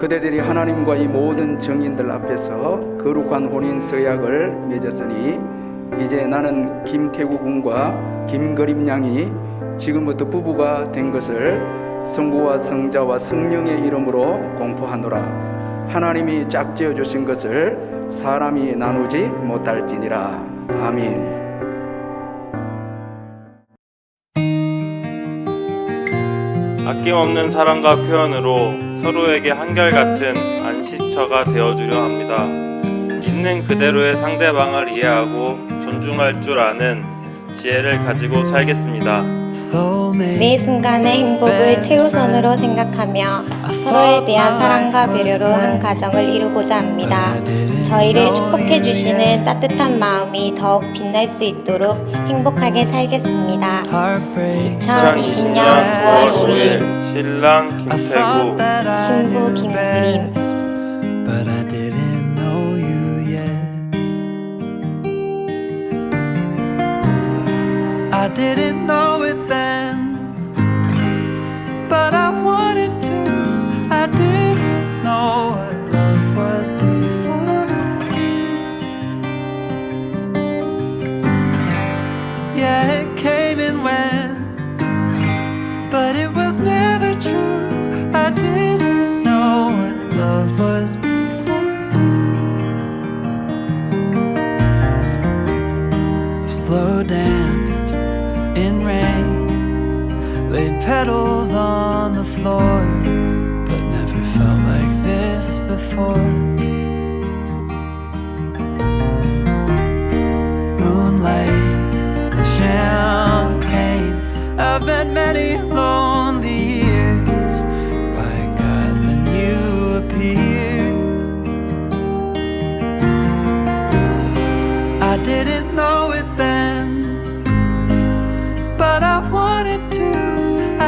그대들이 하나님과 이 모든 정인들 앞에서 거룩한 혼인 서약을 맺었으니 이제 나는 김태구 군과 김그림 양이 지금부터 부부가 된 것을 성부와 성자와 성령의 이름으로 공포하노라 하나님이 짝지어 주신 것을 사람이 나누지 못할지니라 아멘. 아낌없는 사랑과 표현으로 서로에게 한결같은 안식처가 되어주려 합니다. 있는 그대로의 상대방을 이해하고 존중할 줄 아는 지혜를 가지고 살겠습니다. 매 순간의 행복을 최우선으로 생각하며 서로에 대한 사랑과 배려로 한 가정을 이루고자 합니다. 저희를 축복해 주시는 따뜻한 마음이 더욱 빛날 수 있도록 행복하게 살겠습니다. 2020년 9월 5일 신랑 김태구 신부 김그림. I didn't know it it was never true. I didn't know what love was before you. Slow danced in rain, laid petals on the floor, but never felt like this before. Moonlight, champagne. I've met many lonely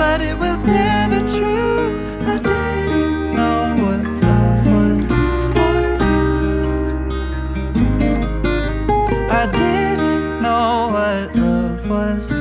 but it was never true. I didn't know what love was before you. I didn't know what love was